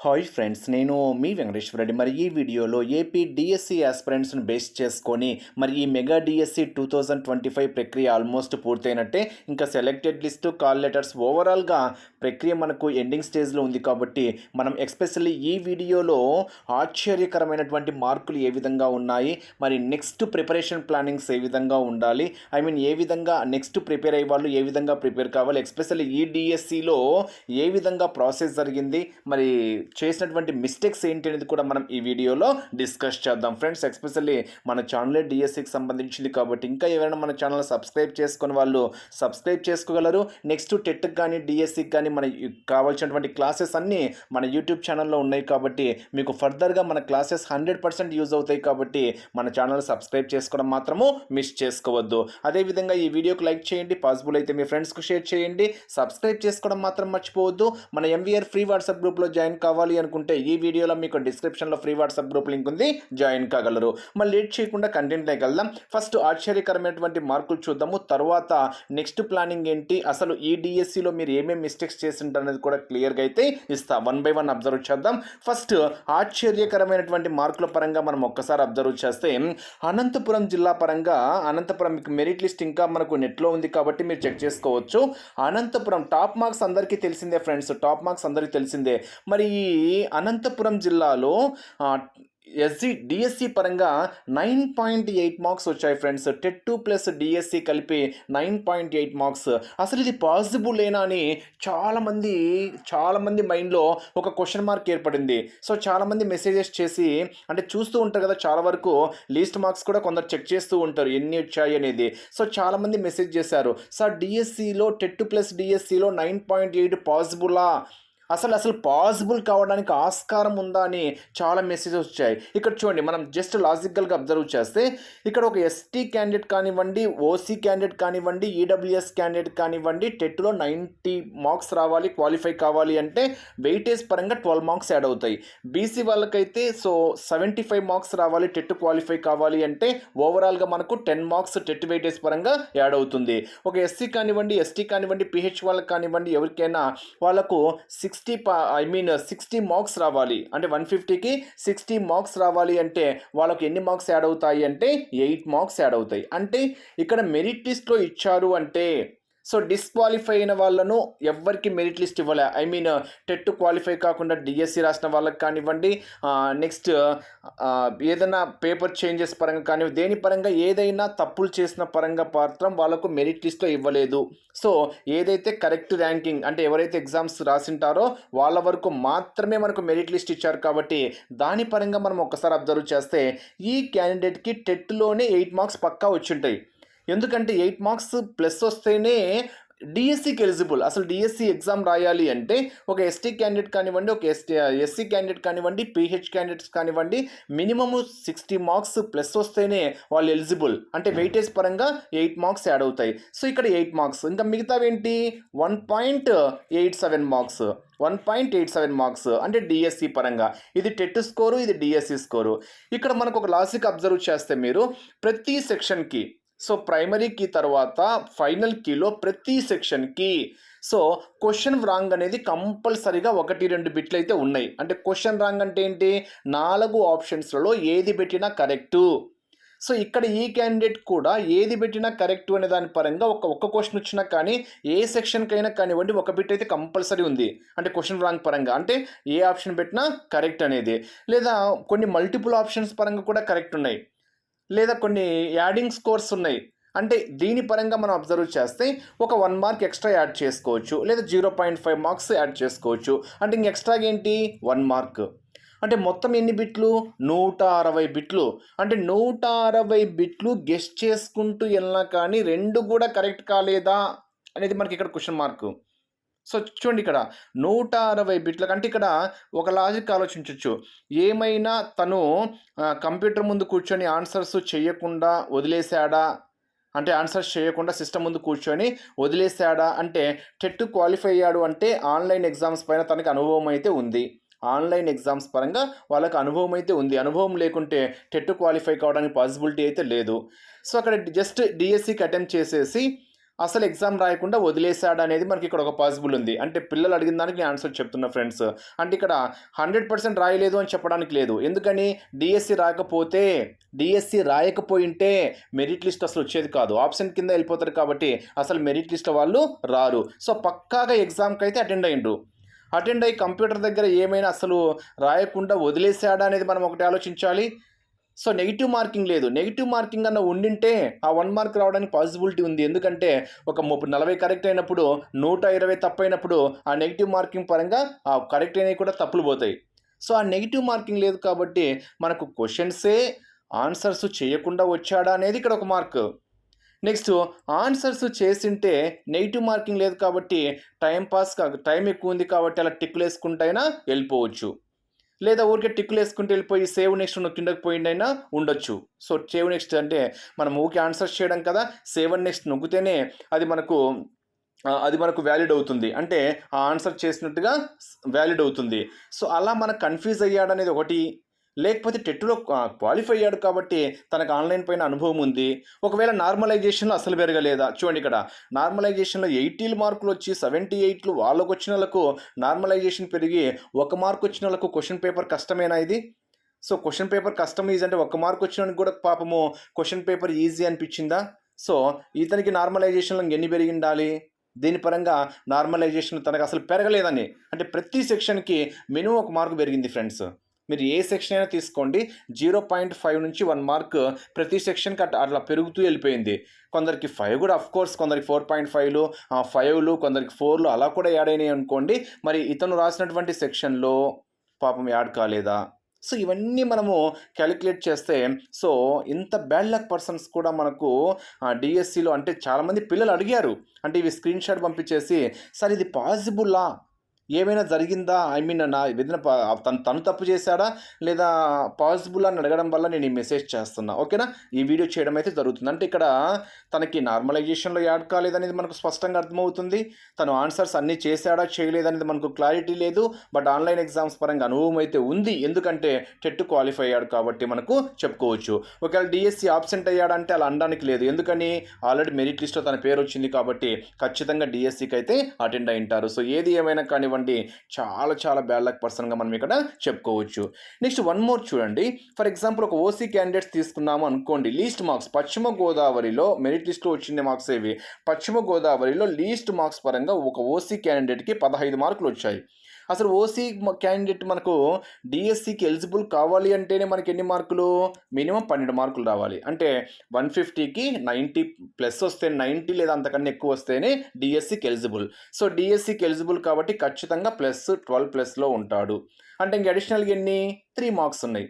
Hi friends నేను మీ వెంకటేశ్వర రెడ్డి. మరి ఈ వీడియోలో ఏపీ డిఎస్సి ఆస్పిరెంట్స్ను బేస్ చేసుకొని మరి ఈ mega DSC two thousand twenty five ప్రక్రియ ఆల్మోస్ట్ పూర్తయినట్టే ఇంకా సెలెక్టెడ్ లిస్టు కాల్ లెటర్స్ ఓవరాల్గా ప్రక్రియ మనకు ఎండింగ్ స్టేజ్లో ఉంది కాబట్టి మనం ఎక్స్పెషల్లీ ఈ వీడియోలో ఆశ్చర్యకరమైనటువంటి మార్కులు ఏ విధంగా ఉన్నాయి మరి నెక్స్ట్ ప్రిపరేషన్ ప్లానింగ్స్ ఏ విధంగా ఉండాలి ఐ మీన్ ఏ విధంగా నెక్స్ట్ ప్రిపేర్ అయ్యే వాళ్ళు ఏ విధంగా ప్రిపేర్ కావాలి ఎక్స్పెషల్లీ ఈ డిఎస్సిలో ఏ విధంగా ప్రాసెస్ జరిగింది మరి చేసినటువంటి మిస్టేక్స్ ఏంటి అనేది కూడా మనం ఈ వీడియోలో డిస్కస్ చేద్దాం. ఫ్రెండ్స్ ఎస్పెషల్లీ మన ఛానలే డిఎస్సికి సంబంధించింది కాబట్టి ఇంకా ఎవరైనా మన ఛానల్ సబ్స్క్రైబ్ చేసుకుని వాళ్ళు సబ్స్క్రైబ్ చేసుకోగలరు. నెక్స్ట్ టెట్కి కానీ డిఎస్సికి కానీ మన కావాల్సినటువంటి క్లాసెస్ అన్నీ మన యూట్యూబ్ ఛానల్లో ఉన్నాయి కాబట్టి మీకు ఫర్దర్గా మన క్లాసెస్ హండ్రెడ్ పర్సెంట్ యూజ్ అవుతాయి కాబట్టి మన ఛానల్ సబ్స్క్రైబ్ చేసుకోవడం మాత్రము మిస్ చేసుకోవద్దు. అదేవిధంగా ఈ వీడియోకి లైక్ చేయండి. పాసిబుల్ అయితే మీ ఫ్రెండ్స్కి షేర్ చేయండి. సబ్స్క్రైబ్ చేసుకోవడం మాత్రం మర్చిపోవద్దు. మన ఎంవీఆర్ ఫ్రీ వాట్సాప్ గ్రూప్లో జాయిన్ కావాలి. కావాలి అనుకుంటే ఈ వీడియోలో మీకు డిస్క్రిప్షన్లో ఫ్రీ వాట్సాప్ గ్రూప్ లింక్ ఉంది. జాయిన్ కాగలరు. మళ్ళీ లేట్ చేయకుండా కంటెంట్లోకి వెళ్దాం. ఫస్ట్ ఆశ్చర్యకరమైనటువంటి మార్కులు చూద్దాము. తర్వాత నెక్స్ట్ ప్లానింగ్ ఏంటి? అసలు ఈ డిఎస్సిలో మీరు ఏమేమి మిస్టేక్స్ చేసింటారు అనేది కూడా క్లియర్గా అయితే ఇస్తా. వన్ బై వన్ అబ్జర్వ్ చేద్దాం. ఫస్ట్ ఆశ్చర్యకరమైనటువంటి మార్కుల పరంగా మనం ఒక్కసారి అబ్జర్వ్ చేస్తే అనంతపురం జిల్లా పరంగా అనంతపురం మీకు మెరిట్ లిస్ట్ ఇంకా మనకు నెట్లో ఉంది కాబట్టి మీరు చెక్ చేసుకోవచ్చు. అనంతపురం టాప్ మార్క్స్ అందరికీ తెలిసిందే ఫ్రెండ్స్ టాప్ మార్క్స్ అందరికీ తెలిసిందే. మరి ఈ ఈ అనంతపురం జిల్లాలో ఎస్సి డిఎస్సి పరంగా నైన్ పాయింట్ ఎయిట్ మార్క్స్ వచ్చాయి friends. TET two plus DSC కలిపి నైన్ పాయింట్ ఎయిట్ మార్క్స్. అసలు ఇది పాసిబుల్ేనా అని చాలామంది చాలామంది మైండ్లో ఒక క్వశ్చన్ మార్క్ ఏర్పడింది. సో చాలామంది మెసేజెస్ చేసి అంటే చూస్తూ ఉంటారు కదా చాలా వరకు లీస్ట్ మార్క్స్ కూడా కొందరు చెక్ చేస్తూ ఉంటారు ఎన్ని వచ్చాయి అనేది. సో చాలామంది మెసేజ్ చేశారు సార్ డిఎస్సిలో టెట్ ప్లస్ డిఎస్సిలో నైన్ పాయింట్ ఎయిట్ పాసిబులా అసలు అసలు పాసిబుల్ కావడానికి ఆస్కారం ఉందా అని చాలా మెసేజెస్ వచ్చాయి. ఇక్కడ చూడండి మనం జస్ట్ లాజికల్గా అబ్జర్వ్ చేస్తే ఇక్కడ ఒక ఎస్టీ క్యాండిడేట్ కానివ్వండి ఓసీ క్యాండిడేట్ కానివ్వండి ఈడబ్ల్యూఎస్ క్యాండిడేట్ కానివ్వండి టెట్లో నైంటీ మార్క్స్ రావాలి క్వాలిఫై కావాలి అంటే వెయిటేజ్ పరంగా ట్వెల్వ్ మార్క్స్ యాడ్ అవుతాయి. బీసీ వాళ్ళకైతే సో సెవెంటీ ఫైవ్ మార్క్స్ రావాలి టెట్ క్వాలిఫై కావాలి అంటే ఓవరాల్గా మనకు టెన్ మార్క్స్ టెట్ వెయిటేజ్ పరంగా యాడ్ అవుతుంది. ఒక ఎస్సీ కానివ్వండి ఎస్టీ కానివ్వండి పిహెచ్ వాళ్ళకి కానివ్వండి ఎవరికైనా వాళ్ళకు six sixty I mean sixty marks రావాలి. అంటే వన్ ఫిఫ్టీకి సిక్స్టీ మార్క్స్ రావాలి అంటే వాళ్ళకి ఎన్ని మార్క్స్ యాడ్ అవుతాయి అంటే ఎయిట్ మార్క్స్ యాడ్ అవుతాయి. అంటే ఇక్కడ మెరిట్ లిస్ట్లో ఇచ్చారు అంటే సో డిస్క్వాలిఫై అయిన వాళ్ళను ఎవ్వరికి మెరిట్ లిస్ట్ ఇవ్వలే. ఐ మీన్ టెట్ క్వాలిఫై కాకుండా డిఎస్సి రాసిన వాళ్ళకి కానివ్వండి uh, నెక్స్ట్ uh, uh, ఏదైనా పేపర్ చేంజెస్ పరంగా కానీ దేని పరంగా ఏదైనా తప్పులు చేసిన పరంగా మాత్రం వాళ్ళకు మెరిట్ లిస్ట్లో ఇవ్వలేదు. సో ఏదైతే కరెక్ట్ ర్యాంకింగ్ అంటే ఎవరైతే ఎగ్జామ్స్ రాసింటారో వాళ్ళ వరకు మాత్రమే మనకు మెరిట్ లిస్ట్ ఇచ్చారు కాబట్టి దాని పరంగా మనం ఒకసారి అబ్జర్వ్ చేస్తే ఈ క్యాండిడేట్కి టెట్లోనే ఎయిట్ మార్క్స్ పక్కా వచ్చింటాయి. ఎందుకంటే ఎయిట్ మార్క్స్ ప్లస్ వస్తేనే డిఎస్సికి ఎలిజిబుల్. అసలు డిఎస్సి ఎగ్జామ్ రాయాలి అంటే ఒక ఎస్టీ క్యాండిడేట్ కానివ్వండి ఒక ఎస్టీ ఎస్సీ క్యాండిడేట్ కానివ్వండి పిహెచ్ క్యాండిడేట్స్ కానివ్వండి మినిమము సిక్స్టీ మార్క్స్ ప్లస్ వస్తేనే వాళ్ళు ఎలిజిబుల్. అంటే వెయిటేజ్ పరంగా ఎయిట్ మార్క్స్ యాడ్ అవుతాయి. సో ఇక్కడ ఎయిట్ మార్క్స్. ఇంకా మిగతావేంటి? One point eight seven marks. One point eight seven marks. అంటే డిఎస్సి పరంగా. ఇది టెట్ స్కోరు ఇది డిఎస్సి స్కోరు. ఇక్కడ మనకు ఒక లాజిక్ అబ్జర్వ్ చేస్తే మీరు ప్రతి సెక్షన్కి సో ప్రైమరీ కీ తర్వాత ఫైనల్ కీలో ప్రతి సెక్షన్కి సో క్వశ్చన్ రాంగ్ అనేది కంపల్సరీగా ఒకటి రెండు బిట్లు అయితే ఉన్నాయి. అంటే క్వశ్చన్ రాంగ్ అంటే ఏంటి? నాలుగు ఆప్షన్స్లలో ఏది పెట్టినా కరెక్టు. సో ఇక్కడ ఈ క్యాండిడేట్ కూడా ఏది పెట్టినా కరెక్ట్ అనే దాని పరంగా ఒక ఒక్క క్వశ్చన్ వచ్చినా కానీ ఏ సెక్షన్కైనా కానివ్వండి ఒక బిట్ అయితే కంపల్సరీ ఉంది. అంటే క్వశ్చన్ రాంగ్ పరంగా. అంటే ఏ ఆప్షన్ పెట్టినా కరెక్ట్ అనేది. లేదా కొన్ని మల్టిపుల్ ఆప్షన్స్ పరంగా కూడా కరెక్ట్ ఉన్నాయి. లేదా కొన్ని యాడింగ్ స్కోర్స్ ఉన్నాయి. అంటే దీని పరంగా మనం అబ్జర్వ్ చేస్తే ఒక వన్ మార్క్ ఎక్స్ట్రా యాడ్ చేసుకోవచ్చు. లేదా zero point five marks add చేసుకోవచ్చు. అంటే ఇంక ఎక్స్ట్రాగా ఏంటి? One mark. అంటే మొత్తం ఎన్ని బిట్లు? నూట అరవై బిట్లు. అంటే నూట అరవై బిట్లు గెస్ట్ చేసుకుంటూ వెళ్ళినా కానీ రెండు కూడా కరెక్ట్ కాలేదా? అనేది మనకి ఇక్కడ క్వశ్చన్ మార్క్. సో చూడండి ఇక్కడ నూట అరవై బిట్ల కంటే ఇక్కడ ఒక లాజిక్ ఆలోచించవచ్చు ఏమైనా తను కంప్యూటర్ ముందు కూర్చొని ఆన్సర్స్ చేయకుండా వదిలేశాడా? అంటే ఆన్సర్స్ చేయకుండా సిస్టమ్ ముందు కూర్చొని వదిలేశాడా? అంటే టెట్ క్వాలిఫై అయ్యాడు అంటే ఆన్లైన్ ఎగ్జామ్స్ పైన తనకి అనుభవం అయితే ఉంది. ఆన్లైన్ ఎగ్జామ్స్ పరంగా వాళ్ళకి అనుభవం అయితే ఉంది. అనుభవం లేకుంటే టెట్ క్వాలిఫై కావడానికి పాసిబిలిటీ అయితే లేదు. సో అక్కడ జస్ట్ డిఎస్సికి అటెంప్ట్ చేసేసి అసలు ఎగ్జామ్ రాయకుండా వదిలేశాడు అనేది మనకి ఇక్కడ ఒక పాసిబుల్ ఉంది. అంటే పిల్లలు అడిగిన దానికి నేను ఆన్సర్ చెప్తున్నా ఫ్రెండ్స్. అంటే ఇక్కడ హండ్రెడ్ పర్సెంట్ రాయలేదు అని చెప్పడానికి లేదు. ఎందుకని? డిఎస్సి రాకపోతే డిఎస్సి రాయకపోయింటే మెరిట్ లిస్ట్ అసలు వచ్చేది కాదు. ఆప్షన్ కింద వెళ్ళిపోతారు కాబట్టి అసలు మెరిట్ లిస్ట్ వాళ్ళు రారు. సో పక్కాగా ఎగ్జామ్కి అయితే అటెండ్ అయ్యిండ్రు. అటెండ్ అయ్యి కంప్యూటర్ దగ్గర ఏమైనా అసలు రాయకుండా వదిలేసాడా అనేది మనం ఒకటి ఆలోచించాలి. సో నెగిటివ్ మార్కింగ్ లేదు. నెగిటివ్ మార్కింగ్ అన్న ఉండింటే ఆ వన్ మార్క్ రావడానికి పాసిబిలిటీ ఉంది. ఎందుకంటే ఒక ముప్పై నలభై కరెక్ట్ అయినప్పుడు నూట ఇరవై తప్పు అయినప్పుడు ఆ నెగిటివ్ మార్కింగ్ పరంగా ఆ కరెక్ట్ అయినవి కూడా తప్పులు పోతాయి. సో ఆ నెగిటివ్ మార్కింగ్ లేదు కాబట్టి మనకు క్వశ్చన్సే ఆన్సర్స్ చేయకుండా వచ్చాడా అనేది ఇక్కడ ఒక మార్క్ నెక్స్ట్ ఆన్సర్స్ చేసింటే నెగిటివ్ మార్కింగ్ లేదు కాబట్టి టైం పాస్ టైం ఎక్కువ ఉంది కాబట్టి అలా టిక్కులు వేసుకుంటైనా వెళ్ళిపోవచ్చు. లేదా ఊరికే టిక్కులు వేసుకుంటూ వెళ్ళిపోయి సేవ్ నెక్స్ట్ నొక్కిండకు పోయిండైనా ఉండొచ్చు. సో సేవ్ నెక్స్ట్ అంటే మనం ఊరికి ఆన్సర్స్ చేయడం కదా సేవ్ నెక్స్ట్ నొక్కితేనే అది మనకు అది మనకు వ్యాలిడ్ అవుతుంది. అంటే ఆ ఆన్సర్ చేసినట్టుగా వ్యాలిడ్ అవుతుంది. సో అలా మనకు కన్ఫ్యూజ్ అయ్యాడనేది ఒకటి. లేకపోతే టెట్లో క్వాలిఫై అయ్యాడు కాబట్టి తనకు ఆన్లైన్ పైన అనుభవం ఉంది. ఒకవేళ నార్మలైజేషన్లో అసలు పెరగలేదా? చూడండి ఇక్కడ. నార్మలైజేషన్లో ఎయిటీలు మార్కులు వచ్చి సెవెంటీ ఎయిట్లు వాళ్ళకు వచ్చిన వాళ్ళకు నార్మలైజేషన్ పెరిగి ఒక మార్క్ వచ్చిన వాళ్ళకు క్వశ్చన్ పేపర్ కష్టమేనా ఇది? సో క్వశ్చన్ పేపర్ కష్టం ఈజీ అంటే ఒక మార్క్ వచ్చిన కూడా పాపము క్వశ్చన్ పేపర్ ఈజీ అనిపించిందా? సో ఇతనికి నార్మలైజేషన్లో ఎన్ని పెరిగి ఉండాలి దీని పరంగా నార్మలైజేషన్ తనకు అసలు పెరగలేదని. అంటే ప్రతి సెక్షన్కి మినిమం ఒక మార్కు పెరిగింది ఫ్రెండ్స్. మీరు ఏ సెక్షన్ అయినా తీసుకోండి. జీరో పాయింట్ ఫైవ్ నుంచి వన్ మార్క్ ప్రతి సెక్షన్కి అట్లా అట్లా పెరుగుతూ వెళ్ళిపోయింది. కొందరికి ఫైవ్ కూడా అఫ్ కోర్స్ కొందరికి ఫోర్ పాయింట్ ఫైవ్లు ఫైవ్లు కొందరికి ఫోర్లు అలా కూడా యాడ్ అయినాయి అనుకోండి. మరి ఇతను రాసినటువంటి సెక్షన్లో పాపం యాడ్ కాలేదా? సో ఇవన్నీ మనము క్యాలిక్యులేట్ చేస్తే సో ఇంత బ్యాడ్ లక్ పర్సన్స్ కూడా మనకు డిఎస్సిలో అంటే చాలామంది పిల్లలు అడిగారు. అంటే ఇవి స్క్రీన్ షాట్ పంపించేసి సార్ ఇది పాసిబుల్లా ఏమైనా జరిగిందా? ఐ మీన్ నా ఏదైనా తను తను తప్పు చేశాడా? లేదా పాసిబుల్ అని అడగడం వల్ల నేను ఈ మెసేజ్ చేస్తున్నా. ఓకేనా ఈ వీడియో చేయడం అయితే జరుగుతుంది. అంటే ఇక్కడ తనకి నార్మలైజేషన్లో యాడ్ కాలేదనేది మనకు స్పష్టంగా అర్థమవుతుంది. తను ఆన్సర్స్ అన్నీ చేశాడా? చేయలేదనేది మనకు క్లారిటీ లేదు. బట్ ఆన్లైన్ ఎగ్జామ్స్ పరంగా అనుభవం అయితే ఉంది. ఎందుకంటే టెట్ క్వాలిఫై అయ్యాడు కాబట్టి మనకు చెప్పుకోవచ్చు. ఒకవేళ డిఎస్సి ఆబ్సెంట్ అయ్యాడంటే అలా అనడానికి లేదు. ఎందుకని? ఆల్రెడీ మెరిట్ లిస్ట్లో తన పేరు వచ్చింది కాబట్టి ఖచ్చితంగా డిఎస్సికి అయితే అటెండ్ అయి ఉంటారు సో ఏది ఏమైనా కానివ్వండి చాలా చాలా బ్యాడ్ లక్ పర్సన్గా మనం ఇక్కడ చెప్పుకోవచ్చు. నెక్స్ట్ వన్ మోర్ చూడండి. ఫర్ ఎగ్జాంపుల్ ఒక ఓసీ క్యాండిడేట్స్ తీసుకున్నాము అనుకోండి. లీస్ట్ మార్క్స్ పశ్చిమ గోదావరిలో మెరిట్ లిస్ట్లో వచ్చిన మార్క్స్ ఏవి? పశ్చిమ గోదావరిలో లీస్ట్ మార్క్స్ పరంగా ఒక ఓసీ క్యాండిడేట్కి పదహైదు మార్కులు వచ్చాయి. అసలు ఓసీ క్యాండిడేట్ మనకు డిఎస్సికి ఎలిజిబుల్ కావాలి అంటేనే మనకి ఎన్ని మార్కులు? మినిమం పన్నెండు మార్కులు రావాలి. అంటే వన్ ఫిఫ్టీకి నైంటీ ప్లస్ వస్తే నైంటీ లేదా అంతకన్నా ఎక్కువ వస్తేనే డిఎస్సికి ఎలిజిబుల్ సో డిఎస్సికి ఎలిజిబుల్ కాబట్టి ఖచ్చితంగా ప్లస్ ట్వెల్వ్ ప్లస్లో ఉంటాడు. అంటే ఇంక అడిషనల్గా ఎన్ని? త్రీ మార్క్స్ ఉన్నాయి.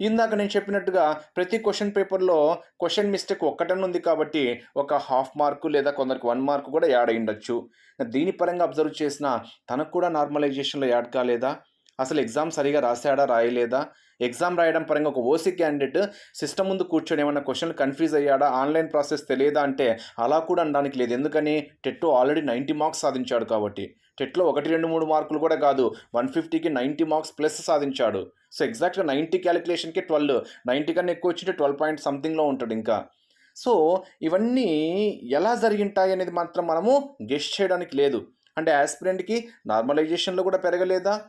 ఇందాక నేను చెప్పినట్టుగా ప్రతి క్వశ్చన్ పేపర్లో క్వశ్చన్ మిస్టేక్ ఒక్కటనే ఉంది కాబట్టి ఒక హాఫ్ మార్కు లేదా కొందరికి వన్ మార్క్ కూడా యాడ్ అయి ఉండొచ్చు. దీని పరంగా అబ్జర్వ్ చేసిన తనకు కూడా నార్మలైజేషన్లో యాడ్ కాలేదా? అసలు ఎగ్జామ్ సరిగా రాశాడా? రాయలేదా? ఎగ్జామ్ రాయడం పరంగా ఒక ఓసీ క్యాండిడేట్ సిస్టమ్ ముందు కూర్చొని ఏమన్నా క్వశ్చన్లు కన్ఫ్యూజ్ అయ్యాడా? ఆన్లైన్ ప్రాసెస్ తెలియదా అంటే అలా కూడా అనడానికి లేదు. ఎందుకని? టెట్ ఆల్రెడీ నైంటీ మార్క్స్ సాధించాడు కాబట్టి. టెట్లో ఒకటి రెండు మూడు మార్కులు కూడా కాదు. వన్ ఫిఫ్టీకి నైంటీ మార్క్స్ ప్లస్ సాధించాడు. సో ఎగ్జాక్ట్గా నైంటీ క్యాలిక్యులేషన్కి ట్వెల్వ్. నైంటీ కన్నా ఎక్కువ వచ్చింటే ట్వెల్వ్ పాయింట్ సంథింగ్లో ఉంటాడు ఇంకా. సో ఇవన్నీ ఎలా జరిగింటాయి అనేది మాత్రం మనము గెస్ట్ చేయడానికి లేదు. అంటే యాస్పిరెంట్కి నార్మలైజేషన్లో కూడా పెరగలేదా?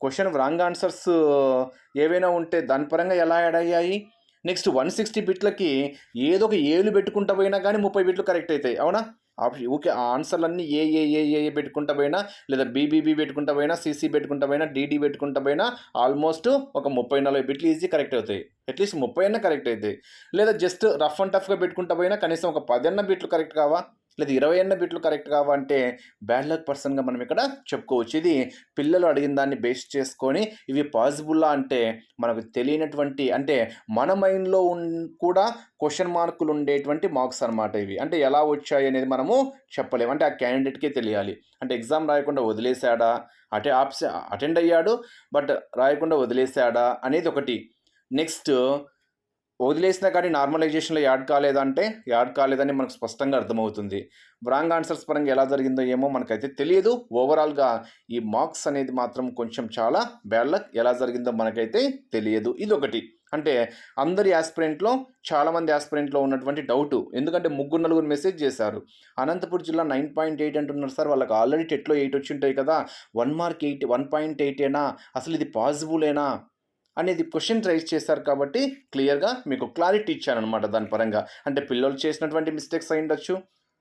క్వశ్చన్ రాంగ్ ఆన్సర్స్ ఏవైనా ఉంటే దాని పరంగా ఎలా యాడ్ అయ్యాయి? నెక్స్ట్ వన్ సిక్స్టీ బిట్లకి ఏదో ఒక ఏలు పెట్టుకుంటా పోయినా కానీ ముప్పై బిట్లు కరెక్ట్ అవుతాయి అవునా? ఆప్షన్ ఓకే ఆ ఆన్సర్లన్నీ ఏ ఏ ఏ ఏ ఏ పెట్టుకుంటా పోయినా లేదా బీబీబీ పెట్టుకుంటా పోయినా సీసీ పెట్టుకుంటా పోయినా డీడీ పెట్టుకుంటా పోయినా ఆల్మోస్ట్ ఒక ముప్పై నలభై బిట్లు ఈజీ కరెక్ట్ అవుతాయి. అట్లీస్ట్ ముప్పై అన్న కరెక్ట్ అవుతాయి లేదా జస్ట్ రఫ్ అండ్ టఫ్గా పెట్టుకుంటా పోయినా కనీసం ఒక పది అన్న బిట్లు కరెక్ట్ కావా? లేదా ఇరవై అన్న బిట్లు కరెక్ట్ కావంటే అంటే బ్యాడ్ లక్ పర్సన్గా మనం ఇక్కడ చెప్పుకోవచ్చు. ఇది పిల్లలు అడిగిన దాన్ని బేస్ చేసుకొని ఇవి పాసిబుల్లా అంటే మనకు తెలియనటువంటి అంటే మన మైండ్లో ఉన్ కూడా క్వశ్చన్ మార్కులు ఉండేటువంటి మార్క్స్ అనమాట ఇవి. అంటే ఎలా వచ్చాయి అనేది మనము చెప్పలేము. అంటే ఆ క్యాండిడేట్కే తెలియాలి. అంటే ఎగ్జామ్ రాయకుండా వదిలేశాడా? అటే ఆప్స్ అటెండ్ అయ్యాడు బట్ రాయకుండా వదిలేశాడా అనేది ఒకటి. నెక్స్ట్ వదిలేసినా కానీ నార్మలైజేషన్లో యాడ్ కాలేదంటే యాడ్ కాలేదని మనకు స్పష్టంగా అర్థమవుతుంది. రాంగ్ ఆన్సర్స్ పరంగా ఎలా జరిగిందో ఏమో మనకైతే తెలియదు. ఓవరాల్గా ఈ మార్క్స్ అనేది మాత్రం కొంచెం చాలా బ్యాడ్ లక్. ఎలా జరిగిందో మనకైతే తెలియదు. ఇది ఒకటి అంటే అందరి యాస్పిరెంట్లో చాలామంది యాస్పిరెంట్లో ఉన్నటువంటి డౌటు. ఎందుకంటే ముగ్గురు నలుగురు మెసేజ్ చేశారు. అనంతపురం జిల్లా నైన్ పాయింట్ ఎయిట్ అంటున్నారు సార్. వాళ్ళకి ఆల్రెడీ టెట్లో ఎయిట్ వచ్చి ఉంటాయి కదా. One mark eight one point ఎయిటేనా అసలు ఇది పాసిబులేనా అనేది క్వశ్చన్ రైజ్ చేశారు కాబట్టి క్లియర్గా మీకు క్లారిటీ ఇచ్చానమాట దాని పరంగా. అంటే పిల్లలు చేసినటువంటి మిస్టేక్స్ అయి ఉండొచ్చు.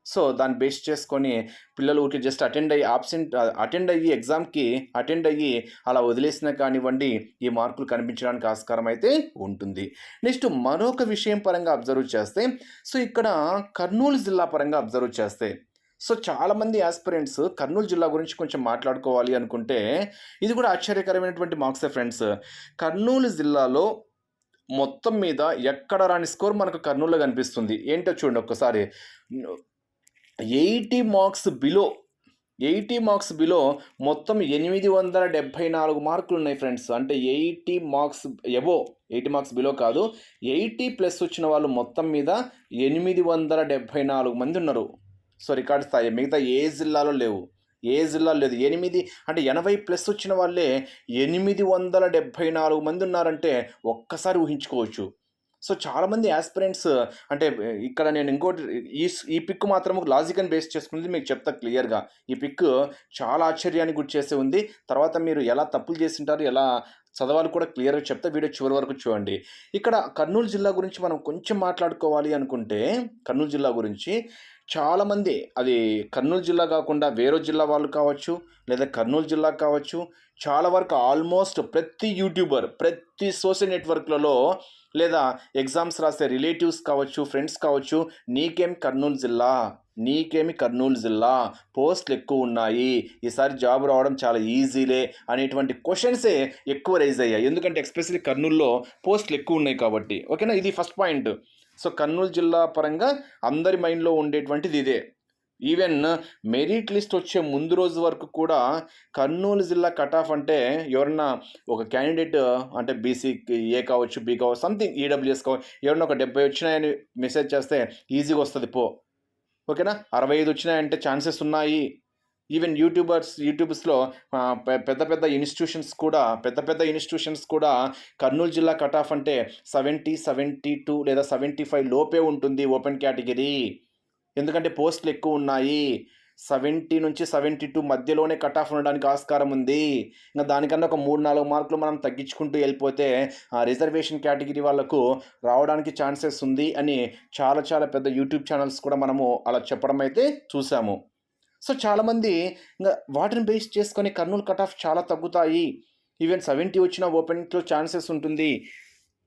సో దాన్ని బేస్ చేసుకొని పిల్లలు ఊరికి జస్ట్ అటెండ్ అయ్యి ఆబ్సెంట్ అటెండ్ అయ్యి ఎగ్జామ్కి అటెండ్ అయ్యి అలా వదిలేసినా కానివ్వండి ఈ మార్కులు కనిపించడానికి ఆస్కారం అయితే ఉంటుంది. నెక్స్ట్ మరొక విషయం పరంగా అబ్జర్వ్ చేస్తే సో ఇక్కడ కర్నూలు జిల్లా పరంగా అబ్జర్వ్ చేస్తే సో చాలామంది ఆస్పిరెంట్స్ కర్నూలు జిల్లా గురించి కొంచెం మాట్లాడుకోవాలి అనుకుంటే ఇది కూడా ఆశ్చర్యకరమైనటువంటి మార్క్సే ఫ్రెండ్స్ కర్నూలు జిల్లాలో మొత్తం మీద ఎక్కడ రాని స్కోర్ మనకు కర్నూలులో కనిపిస్తుంది? ఏంటో చూడండి ఒక్కసారి. Eighty marks below eighty marks below మొత్తం ఎనిమిది వందల డెబ్భై నాలుగు మార్కులు ఉన్నాయి ఫ్రెండ్స్ అంటే eighty marks above eighty marks below కాదు ఎయిటీ ప్లస్ వచ్చిన వాళ్ళు మొత్తం మీద ఎనిమిది వందల డెబ్భై నాలుగు మంది ఉన్నారు. సో రికార్డ్ స్థాయి మిగతా ఏ జిల్లాలో లేవు. ఏ జిల్లాలో లేదు. ఎనిమిది అంటే ఎనభై ప్లస్ వచ్చిన వాళ్ళే ఎనిమిది వందల డెబ్భై నాలుగు మంది ఉన్నారంటే ఒక్కసారి ఊహించుకోవచ్చు. సో చాలామంది ఆస్పిరెంట్స్ అంటే ఇక్కడ నేను ఇంకోటి ఈ ఈ పిక్ మాత్రం ఒక లాజికని బేస్ చేసుకున్నది మీకు చెప్తా క్లియర్గా ఈ పిక్ చాలా ఆశ్చర్యానికి గురి చేసే ఉంది. తర్వాత మీరు ఎలా తప్పులు చేసింటారు ఎలా చదవాలి కూడా క్లియర్గా చెప్తా వీడియో చివరి వరకు చూడండి. ఇక్కడ కర్నూలు జిల్లా గురించి మనం కొంచెం మాట్లాడుకోవాలి అనుకుంటే కర్నూలు జిల్లా గురించి చాలామంది అది కర్నూలు జిల్లా కాకుండా వేరే జిల్లా వాళ్ళు కావచ్చు లేదా కర్నూలు జిల్లా కావచ్చు చాలా వరకు ఆల్మోస్ట్ ప్రతి యూట్యూబర్ ప్రతి సోషల్ నెట్వర్క్లలో లేదా ఎగ్జామ్స్ రాసే రిలేటివ్స్ కావచ్చు ఫ్రెండ్స్ కావచ్చు నీకేమి కర్నూలు జిల్లా? నీకేమి కర్నూలు జిల్లా? పోస్టులు ఎక్కువ ఉన్నాయి. ఈసారి జాబ్ రావడం చాలా ఈజీలే అనేటువంటి క్వశ్చన్సే ఎక్కువ రైజ్ అయ్యాయి. ఎందుకంటే ఎస్పెషల్లీ కర్నూలులో పోస్టులు ఎక్కువ ఉన్నాయి కాబట్టి. ఓకేనా? ఇది ఫస్ట్ పాయింట్ సో కర్నూలు జిల్లా పరంగా అందరి మైండ్లో ఉండేటువంటిది ఇదే. ఈవెన్ మెరిట్ లిస్ట్ వచ్చే ముందు రోజు వరకు కూడా కర్నూలు జిల్లా కట్ ఆఫ్ అంటే ఎవరన్నా ఒక క్యాండిడేట్ అంటే బీసీ ఏ కావచ్చు బీ కావచ్చు సంథింగ్ ఈడబ్ల్యూఎస్ కావచ్చు ఎవరన్నా ఒక డెబ్బై వచ్చినాయని మెసేజ్ చేస్తే ఈజీగా వస్తుంది పో. ఓకేనా? అరవై ఐదు వచ్చినాయంటే ఛాన్సెస్ ఉన్నాయి. ఈవెన్ యూట్యూబర్స్ యూట్యూబ్స్లో పెద్ద పెద్ద ఇన్స్టిట్యూషన్స్ కూడా పెద్ద పెద్ద ఇన్స్టిట్యూషన్స్ కూడా కర్నూలు జిల్లా కట్ ఆఫ్ అంటే సెవెంటీ సెవెంటీ టూ లేదా సెవెంటీ ఫైవ్ లోపే ఉంటుంది ఓపెన్ కేటగిరీ ఎందుకంటే పోస్టులు ఎక్కువ ఉన్నాయి. సెవెంటీ నుంచి సెవెంటీ టూ మధ్యలోనే కట్ ఆఫ్ ఉండడానికి ఆస్కారం ఉంది. ఇంకా దానికన్నా ఒక మూడు నాలుగు మార్కులు మనం తగ్గించుకుంటూ వెళ్ళిపోతే ఆ రిజర్వేషన్ కేటగిరీ వాళ్ళకు రావడానికి ఛాన్సెస్ ఉంది అని చాలా చాలా పెద్ద యూట్యూబ్ ఛానల్స్ కూడా మనము అలా చెప్పడం అయితే చూసాము. సో చాలామంది ఇంకా వాటిని బేస్ చేసుకొని కర్నూలు కట్ ఆఫ్ చాలా తగ్గుతాయి. ఈవెన్ సెవెంటీ వచ్చిన ఓపెన్లో ఛాన్సెస్ ఉంటుంది.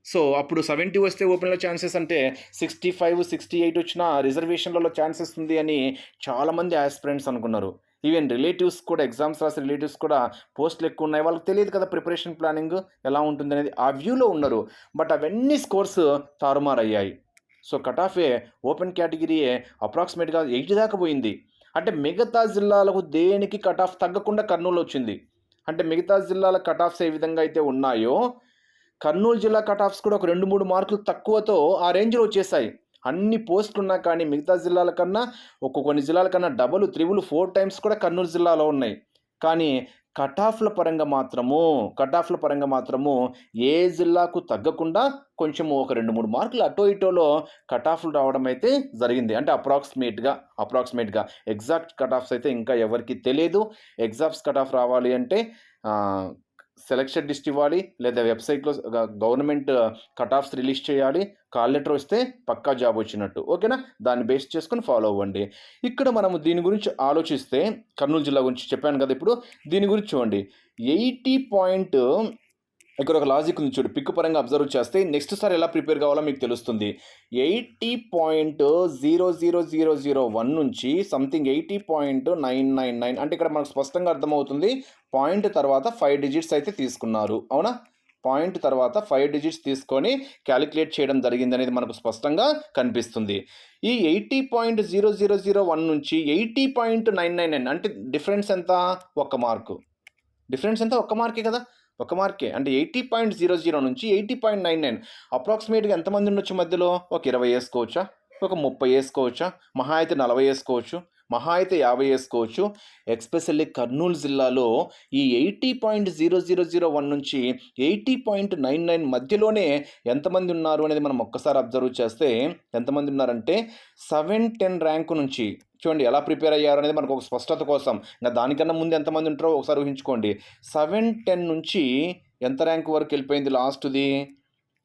సో అప్పుడు సెవెంటీ వస్తే ఓపెన్లో ఛాన్సెస్ అంటే సిక్స్టీ ఫైవ్ సిక్స్టీ ఎయిట్ వచ్చిన రిజర్వేషన్లలో ఛాన్సెస్ ఉంది అని చాలామంది ఆస్పిరెంట్స్ అనుకున్నారు. ఈవెన్ రిలేటివ్స్ కూడా ఎగ్జామ్స్ రాసే రిలేటివ్స్ కూడా పోస్టులు ఎక్కువ ఉన్నాయి. వాళ్ళకి తెలియదు కదా ప్రిపరేషన్ ప్లానింగ్ ఎలా ఉంటుంది అనేది. ఆ వ్యూలో ఉన్నారు. బట్ అవన్నీ స్కోర్స్ తారుమారయ్యాయి. సో కట్ ఆఫే ఓపెన్ కేటగిరీయే అప్రాక్సిమేట్గా ఎయిట్ దాకా పోయింది. అంటే మిగతా జిల్లాలకు దేనికి కట్ ఆఫ్ తగ్గకుండా కర్నూలు వచ్చింది. అంటే మిగతా జిల్లాల కట్ ఆఫ్స్ ఏ విధంగా అయితే ఉన్నాయో కర్నూలు జిల్లా కట్ ఆఫ్స్ కూడా ఒక రెండు మూడు మార్కులు తక్కువతో ఆ రేంజ్లో వచ్చేసాయి. అన్ని పోస్టులు ఉన్నా కానీ మిగతా జిల్లాల కన్నా ఒక కొన్ని జిల్లాల కన్నా డబుల్ త్రిబుల్ ఫోర్ టైమ్స్ కూడా కర్నూలు జిల్లాలో ఉన్నాయి. కానీ కట్ ఆఫ్ల పరంగా మాత్రము కట్ ఆఫ్ల పరంగా మాత్రము ఏ జిల్లాకు తగ్గకుండా కొంచెము ఒక రెండు మూడు మార్కులు అటో ఇటోలో కట్ ఆఫ్లు రావడం అయితే జరిగింది. అంటే అప్రాక్సిమేట్గా అప్రాక్సిమేట్గా. ఎగ్జాక్ట్ కట్ ఆఫ్స్ అయితే ఇంకా ఎవరికి తెలియదు ఎగ్జామ్స్ కట్ ఆఫ్ రావాలి అంటే సెలక్షన్ లిస్ట్ ఇవ్వాలి లేదా వెబ్సైట్లో గవర్నమెంట్ కట్ ఆఫ్స్ రిలీజ్ చేయాలి కాల్ లెటర్ వస్తే పక్కా జాబ్ వచ్చినట్టు. ఓకేనా? దాన్ని బేస్ చేసుకొని ఫాలో అవ్వండి. ఇక్కడ మనము దీని గురించి ఆలోచిస్తే కర్నూలు జిల్లా గురించి చెప్పాను కదా ఇప్పుడు దీని గురించి చూడండి. ఎయిటీ పాయింట్ ఇక్కడ ఒక లాజిక్ ఉంది చూడు. పిక్ పరంగా అబ్జర్వ్ చేస్తే నెక్స్ట్ సారి ఎలా ప్రిపేర్ కావాలో మీకు తెలుస్తుంది. Eighty point zero zero zero zero one నుంచి something eighty point nine nine nine అంటే ఇక్కడ మనకు స్పష్టంగా అర్థమవుతుంది. పాయింట్ తర్వాత ఫైవ్ డిజిట్స్ అయితే తీసుకున్నారు. అవునా? పాయింట్ తర్వాత ఫైవ్ డిజిట్స్ తీసుకొని క్యాలిక్యులేట్ చేయడం జరిగింది అనేది మనకు స్పష్టంగా కనిపిస్తుంది. ఈ eighty point zero zero zero one నుంచి eighty point nine nine nine అంటే డిఫరెన్స్ ఎంత? ఒక్క మార్కు డిఫరెన్స్ ఎంత? ఒక్క మార్కే కదా? ఒక మార్కే. అంటే ఎయిటీ పాయింట్ జీరో జీరో నుంచి ఎయిటీ పాయింట్ నైన్ నైన్. అప్రాక్సిమేట్గా ఎంతమంది ఉండొచ్చు మధ్యలో? ఒక ఇరవై వేసుకోవచ్చా? ఒక ముప్పై వేసుకోవచ్చా? మహా అయితే నలభై వేసుకోవచ్చు. మహా అయితే యాభై వేసుకోవచ్చు. ఎక్స్పెషల్లీ కర్నూలు జిల్లాలో ఈ eighty point zero zero zero one నుంచి ఎయిటీ పాయింట్ నైన్ నైన్ మధ్యలోనే ఎంతమంది ఉన్నారు అనేది మనం ఒక్కసారి అబ్జర్వ్ చేస్తే ఎంతమంది ఉన్నారంటే సెవెన్ టెన్ ర్యాంకు నుంచి చూడండి ఎలా ప్రిపేర్ అయ్యారు అనేది మనకు ఒక స్పష్టత కోసం. ఇంకా దానికన్నా ముందు ఎంతమంది ఉంటారో ఒకసారి ఊహించుకోండి. సెవెన్ టెన్ నుంచి ఎంత ర్యాంక్ వరకు వెళ్ళిపోయింది లాస్ట్ది?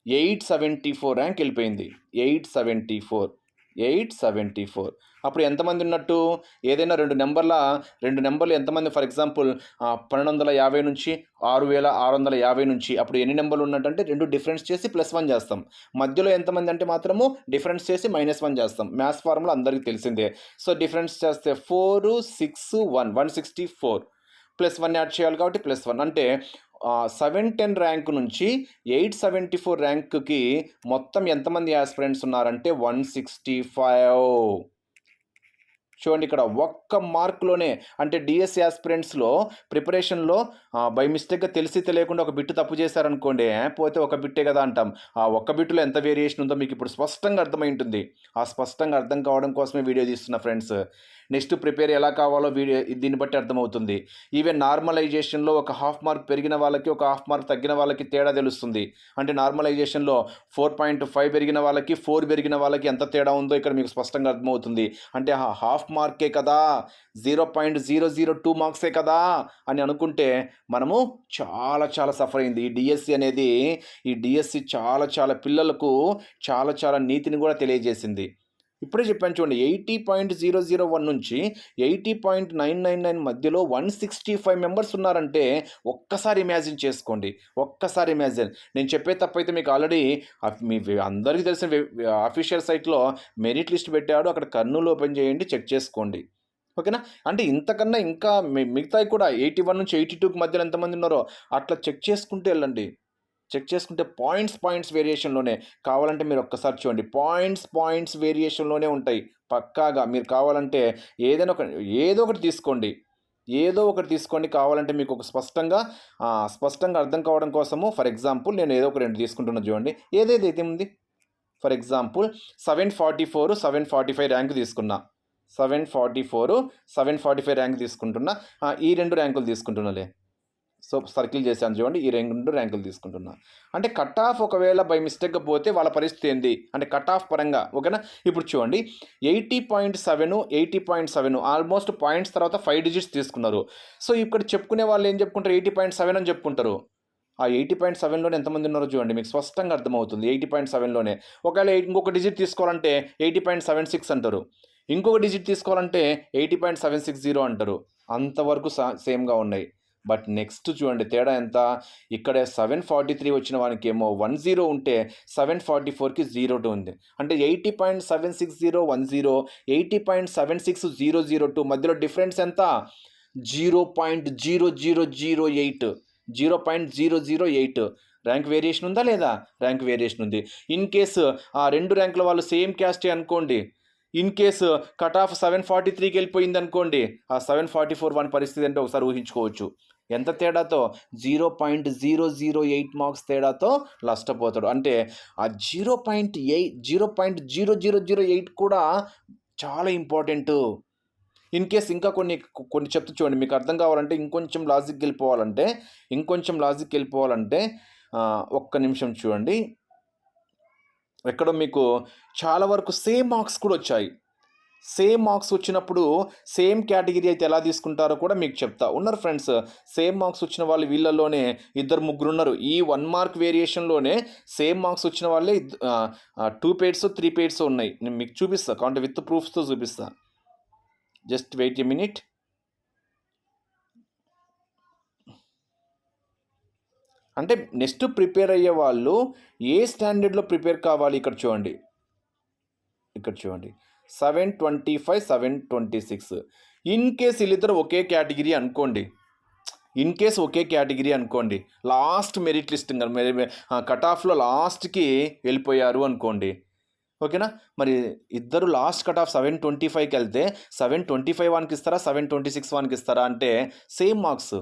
ఎయిట్ సెవెంటీ ఫోర్ ర్యాంక్ వెళ్ళిపోయింది. Eight seventy four. Eight seventy four. అప్పుడు ఎంతమంది ఉన్నట్టు ఏదైనా రెండు నెంబర్ల? రెండు నెంబర్లు ఎంతమంది? ఫర్ ఎగ్జాంపుల్ పన్నెండు వందల యాభై నుంచి ఆరు వేల ఆరు వందల యాభై నుంచి. అప్పుడు ఎన్ని నెంబర్లు ఉన్నట్టంటే రెండు డిఫరెన్స్ చేసి ప్లస్ వన్ చేస్తాం. మధ్యలో ఎంతమంది అంటే మాత్రము డిఫరెన్స్ చేసి మైనస్ వన్ చేస్తాం. మ్యాథ్స్ ఫార్ములా అందరికీ తెలిసిందే. సో డిఫరెన్స్ చేస్తే four six one one sixty four. Plus one add చేయాలి కాబట్టి ప్లస్ వన్. అంటే సెవెన్ టెన్ ర్యాంక్ నుంచి ఎయిట్ సెవెంటీ ఫోర్ ర్యాంక్కి మొత్తం ఎంతమంది యాస్పిరెంట్స్ ఉన్నారంటే వన్ సిక్స్టీ ఫైవ్. చూడండి ఇక్కడ ఒక్క మార్కులోనే అంటే డిఎస్సి ఆస్పిరెంట్స్లో ప్రిపరేషన్లో బై మిస్టేక్గా తెలిసి తెలియకుండా ఒక బిట్టు తప్పు చేశారనుకోండి పోతే ఒక బిట్టే కదా అంటాం. ఆ ఒక్క బిట్టులో ఎంత వేరియేషన్ ఉందో మీకు ఇప్పుడు స్పష్టంగా అర్థమై ఉంటుంది. ఆ స్పష్టంగా అర్థం కావడం కోసమే వీడియో తీస్తున్న ఫ్రెండ్స్. నెక్స్ట్ ప్రిపేర్ ఎలా కావాలో వీడియో దీన్ని బట్టి అర్థమవుతుంది. ఈవెన్ నార్మలైజేషన్లో ఒక హాఫ్ మార్క్ పెరిగిన వాళ్ళకి ఒక హాఫ్ మార్క్ తగ్గిన వాళ్ళకి తేడా తెలుస్తుంది. అంటే నార్మలైజేషన్లో ఫోర్ పాయింట్ ఫైవ్ పెరిగిన వాళ్ళకి ఫోర్ పెరిగిన వాళ్ళకి ఎంత తేడా ఉందో ఇక్కడ మీకు స్పష్టంగా అర్థమవుతుంది. అంటే ఆ హాఫ్ మార్కే కదా? Zero point zero zero two మార్క్సే కదా? అని అనుకుంటే మనము చాలా చాలా సఫర్ అయింది. ఈ డిఎస్సి అనేది ఈ డిఎస్సి చాలా చాలా పిల్లలకు చాలా చాలా నీతిని కూడా తెలియజేసింది. ఇప్పుడే చెప్పాను చూడండి eighty point zero zero one నుంచి eighty point nine nine nine మధ్యలో వన్ సిక్స్టీ ఫైవ్ మెంబర్స్ ఉన్నారంటే ఒక్కసారి ఇమాజిన్ చేసుకోండి ఒక్కసారి ఇమాజిన్ నేను చెప్పే తప్పైతే మీకు ఆల్రెడీ మీ అందరికీ తెలిసిన అఫీషియల్ సైట్లో మెరిట్ లిస్ట్ పెట్టాడు అక్కడ కర్నూలు ఓపెన్ చేయండి చెక్ చేసుకోండి. ఓకేనా? అంటే ఇంతకన్నా ఇంకా మిగతాయి కూడా ఎయిటీ వన్ నుంచి ఎయిటీ టూకి మధ్యలో ఎంతమంది ఉన్నారో అట్లా చెక్ చేసుకుంటూ వెళ్ళండి. చెక్ చేసుకుంటే పాయింట్స్ పాయింట్స్ వేరియేషన్లోనే. కావాలంటే మీరు ఒక్కసారి చూడండి. పాయింట్స్ పాయింట్స్ వేరియేషన్లోనే ఉంటాయి. పక్కాగా మీరు కావాలంటే ఏదైనా ఒక ఏదో ఒకటి తీసుకోండి. ఏదో ఒకటి తీసుకోండి. కావాలంటే మీకు ఒక స్పష్టంగా స్పష్టంగా అర్థం కావడం కోసము ఫర్ ఎగ్జాంపుల్ నేను ఏదో ఒక రెండు తీసుకుంటున్నా చూడండి. ఏదేదైతే ఉంది? For example seven forty four seven forty five rank తీసుకున్నా. Seven forty four seven forty five rank తీసుకుంటున్నా. ఈ రెండు ర్యాంకులు తీసుకుంటున్నాలే. సో సర్కిల్ చేశాను చూడండి ఈ రెండు ర్యాంకులు తీసుకుంటున్నా. అంటే కట్ ఆఫ్ ఒకవేళ బై మిస్టేక్గా పోతే వాళ్ళ పరిస్థితి ఏంది? అంటే కట్ ఆఫ్ పరంగా ఓకేనా? ఇప్పుడు చూడండి eighty point seven eighty point seven almost points తర్వాత ఫైవ్ డిజిట్స్ తీసుకున్నారు. సో ఇక్కడ చెప్పుకునే వాళ్ళు ఏం చెప్పుకుంటారు? ఎయిటీ పాయింట్ సెవెన్ అని చెప్పుకుంటారు. ఆ ఎయిటీ పాయింట్ సెవెన్లోనే ఎంతమంది ఉన్నారో చూడండి మీకు స్పష్టంగా అర్థమవుతుంది. ఎయిటీ పాయింట్ సెవెన్లోనే. ఒకవేళ ఇంకొక డిజిట్ తీసుకోవాలంటే ఎయిటీ పాయింట్ సెవెన్ సిక్స్ అంటారు. ఇంకొక డిజిట్ తీసుకోవాలంటే eighty point seven six zero అంటారు. అంతవరకు సా సేమ్గా ఉన్నాయి. బట్ నెక్స్ట్ చూడండి తేడా ఎంత? ఇక్కడ సెవెన్ ఫార్టీ త్రీ వచ్చిన వానికి ఏమో వన్ జీరో ఉంటే సెవెన్ ఫార్టీ ఫోర్కి జీరో టూ ఉంది. అంటే eighty point seven six zero one zero eighty point seven six zero zero two మధ్యలో డిఫరెన్స్ ఎంత? Zero point zero zero zero eight zero point zero zero eight rank variation ఉందా లేదా? Rank variation ఉంది. In case ఆ రెండు ర్యాంకుల వాళ్ళు same క్యాస్టే అనుకోండి in case cut off seven forty త్రీకి వెళ్ళిపోయింది అనుకోండి ఆ సెవెన్ ఫార్టీ ఫోర్ వన్ పరిస్థితి అంటే ఒకసారి ఊహించుకోవచ్చు. ఎంత తేడాతో? Zero point zero zero eight marks తేడాతో నష్టపోతాడు. అంటే ఆ zero point eight zero point zero zero zero eight కూడా చాలా ఇంపార్టెంట్. ఇన్ కేస్ ఇంకా కొన్ని కొన్ని చెప్తూ చూడండి. మీకు అర్థం కావాలంటే ఇంకొంచెం లాజిక్ వెళ్ళిపోవాలంటే ఇంకొంచెం లాజిక్ వెళ్ళిపోవాలంటే ఒక్క నిమిషం చూడండి. ఎక్కడో మీకు చాలా వరకు సేమ్ మార్క్స్ కూడా వచ్చాయి. సేమ్ మార్క్స్ వచ్చినప్పుడు సేమ్ కేటగిరీ అయితే ఎలా తీసుకుంటారో కూడా మీకు చెప్తా. ఉన్నారు ఫ్రెండ్స్ సేమ్ మార్క్స్ వచ్చిన వాళ్ళు వీళ్ళలోనే ఇద్దరు ముగ్గురు ఉన్నారు. ఈ వన్ మార్క్ వేరియేషన్లోనే సేమ్ మార్క్స్ వచ్చిన వాళ్ళే టూ పేడ్స్ త్రీ పేడ్స్ ఉన్నాయి. నేను మీకు చూపిస్తాను కాంటే విత్ ప్రూఫ్స్తో చూపిస్తాను జస్ట్ వెయిట్ ఎ మినిట్ అంటే నెక్స్ట్ ప్రిపేర్ అయ్యే వాళ్ళు ఏ స్టాండర్డ్లో ప్రిపేర్ కావాలి ఇక్కడ చూడండి. ఇక్కడ చూడండి. Seven twenty five seven twenty six. In case వీళ్ళిద్దరు ఒకే కేటగిరీ అనుకోండి. ఇన్ కేస్ ఒకే కేటగిరీ అనుకోండి. లాస్ట్ మెరిట్ లిస్ట్ కట్ ఆఫ్లో లాస్ట్కి వెళ్ళిపోయారు అనుకోండి. ఓకేనా? మరి ఇద్దరు last cut off seven twenty ఫైవ్కి వెళ్తే సెవెన్ ట్వంటీ ఫైవ్ వానికి ఇస్తారా సెవెన్ ట్వంటీ సిక్స్ వానికి ఇస్తారా అంటే సేమ్ మార్క్స్.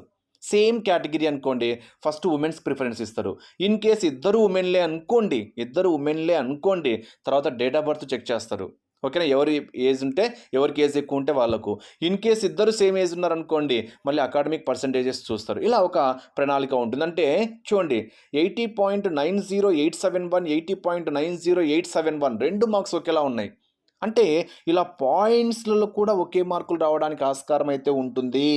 సేమ్ కేటగిరీ అనుకోండి ఫస్ట్ ఉమెన్స్ ప్రిఫరెన్స్ ఇస్తారు. ఇన్ కేస్ ఇద్దరు ఉమెన్లే అనుకోండి ఇద్దరు ఉమెన్లే అనుకోండి తర్వాత డేట్ ఆఫ్ బర్త్ చెక్ చేస్తారు. ఓకేనా? ఎవరి ఏజ్ ఉంటే ఎవరికి ఏజ్ ఎక్కువ ఉంటే వాళ్ళకు. ఇన్ కేస్ ఇద్దరు సేమ్ ఏజ్ ఉన్నారనుకోండి మళ్ళీ అకాడమిక్ పర్సంటేజెస్ చూస్తారు. ఇలా ఒక ప్రణాళిక ఉంటుంది. అంటే చూడండి eighty point nine zero eight seven one eighty point nine zero eight seven one రెండు మార్క్స్ ఒకేలా ఉన్నాయి. అంటే ఇలా పాయింట్స్లలో కూడా ఒకే మార్కులు రావడానికి ఆస్కారం అయితే ఉంటుంది.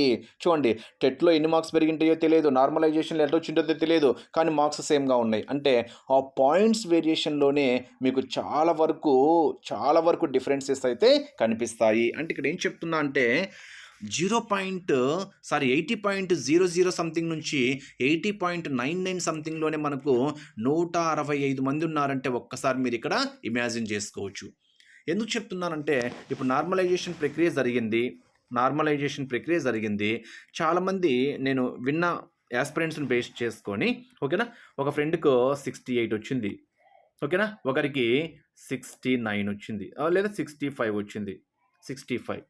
చూడండి టెట్లో ఎన్ని మార్క్స్ పెరిగింటాయో తెలియదు నార్మలైజేషన్లో ఎంత వచ్చిందో తెలియదు కానీ మార్క్స్ సేమ్గా ఉన్నాయి. అంటే ఆ పాయింట్స్ వేరియేషన్లోనే మీకు చాలా వరకు చాలా వరకు డిఫరెన్సెస్ అయితే కనిపిస్తాయి. అంటే ఇక్కడ ఏం చెప్తున్నా అంటే zero point sorry eighty point zero zero something నుంచి ఎయిటీ పాయింట్ నైన్ నైన్ సంథింగ్లోనే మనకు నూట అరవై ఐదు మంది ఉన్నారంటే ఒక్కసారి మీరు ఇక్కడ ఇమాజిన్ చేసుకోవచ్చు. ఎందుకు చెప్తున్నానంటే ఇప్పుడు నార్మలైజేషన్ ప్రక్రియ జరిగింది నార్మలైజేషన్ ప్రక్రియ జరిగింది. చాలామంది నేను విన్న యాస్పిరెంట్స్ని బేస్ చేసుకొని ఓకేనా? ఒక ఫ్రెండ్కు సిక్స్టీ ఎయిట్ వచ్చింది. ఓకేనా? ఒకరికి సిక్స్టీ నైన్ వచ్చింది. లేదా సిక్స్టీ ఫైవ్ వచ్చింది. Sixty five.